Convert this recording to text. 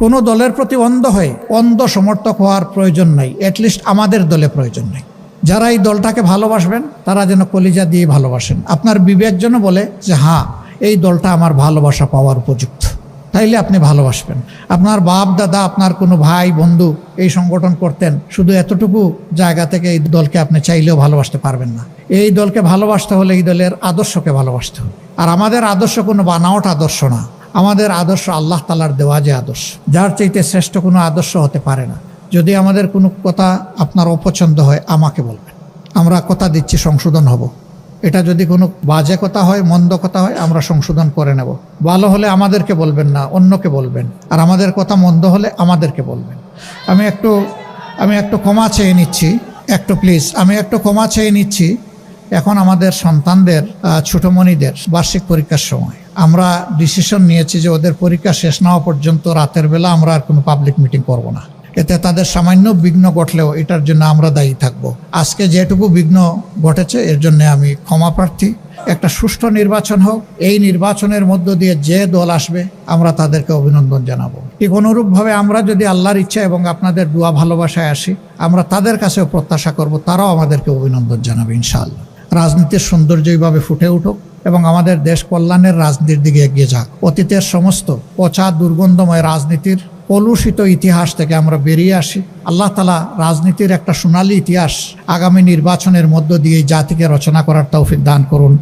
কোনো দলের প্রতি অন্ধ হয়ে অন্ধ সমর্থক হওয়ার প্রয়োজন নাই। অ্যাটলিস্ট আমাদের দলে প্রয়োজন নেই। যারা এই দলটাকে ভালোবাসবেন, তারা যেন কলিজা দিয়ে ভালোবাসেন। আপনার বিবেক যেন বলে যে হ্যাঁ এই দলটা আমার ভালোবাসা পাওয়ার উপযুক্ত। তাইলে আপনি ভালোবাসবেন। আপনার বাপ, দাদা, আপনার কোনো ভাই, বন্ধু এই সংগঠন করতেন, শুধু এতটুকু জায়গা থেকে এই দলকে আপনি চাইলেও ভালোবাসতে পারবেন না। এই দলকে ভালোবাসতে হলে এই দলের আদর্শকে ভালোবাসতে হবে। আর আমাদের আদর্শ কোনো বানাওট আদর্শ না। আমাদের আদর্শ আল্লাহ তালার দেওয়া যে আদর্শ, যার চাইতে শ্রেষ্ঠ কোনো আদর্শ হতে পারে না। যদি আমাদের কোনো কথা আপনার অপছন্দ হয়, আমাকে বলবেন। আমরা কথা দিচ্ছি, সংশোধন হব। এটা যদি কোনো বাজে কথা হয়, মন্দ কথা হয়, আমরা সংশোধন করে নেব। ভালো হলে আমাদেরকে বলবেন না, অন্যকে বলবেন। আর আমাদের কথা মন্দ হলে আমাদেরকে বলবেন। আমি একটু আমি একটু ক্ষমা চেয়ে নিচ্ছি। একটু প্লিজ আমি একটু ক্ষমা চেয়ে নিচ্ছি। এখন আমাদের সন্তানদের ছোটমণিদের বার্ষিক পরীক্ষার সময়। আমরা ডিসিশন নিয়েছি যে ওদের পরীক্ষা শেষ না হওয়া পর্যন্ত রাতের বেলা আমরা আর কোনো পাবলিক মিটিং করব না। এতে তাদের সামান্য বিঘ্ন ঘটলেও এটার জন্য আমরা দায়ী থাকব। আজকে যেটুকু বিঘ্ন ঘটেছে, এর জন্য আমি ক্ষমা প্রার্থী। একটা সুষ্ঠু নির্বাচন হোক, এই নির্বাচনের মধ্য দিয়ে যে দল আসবে, আমরা তাদেরকে অভিনন্দন জানাব। ঠিক অনুরূপভাবে আমরা যদি আল্লাহর ইচ্ছা এবং আপনাদের দোয়া ভালোবাসায় আসি, আমরা তাদের কাছেও প্রত্যাশা করব, তারাও আমাদেরকে অভিনন্দন জানাবে ইনশাআল্লাহ। রাজনীতির সৌন্দর্য এইভাবে ফুটে উঠুক। এবং আমাদের দেশ কল্যাণের রাজনীতির দিকে এগিয়ে যাক। অতীতের সমস্ত পচা, দুর্গন্ধময় রাজনীতির কলুষিত ইতিহাস থেকে আমরা বেরিয়ে আসি। আল্লাহ তালা রাজনীতির একটা সোনালী ইতিহাস আগামী নির্বাচনের মধ্য দিয়ে জাতিকে রচনা করার তৌফিক দান করুন।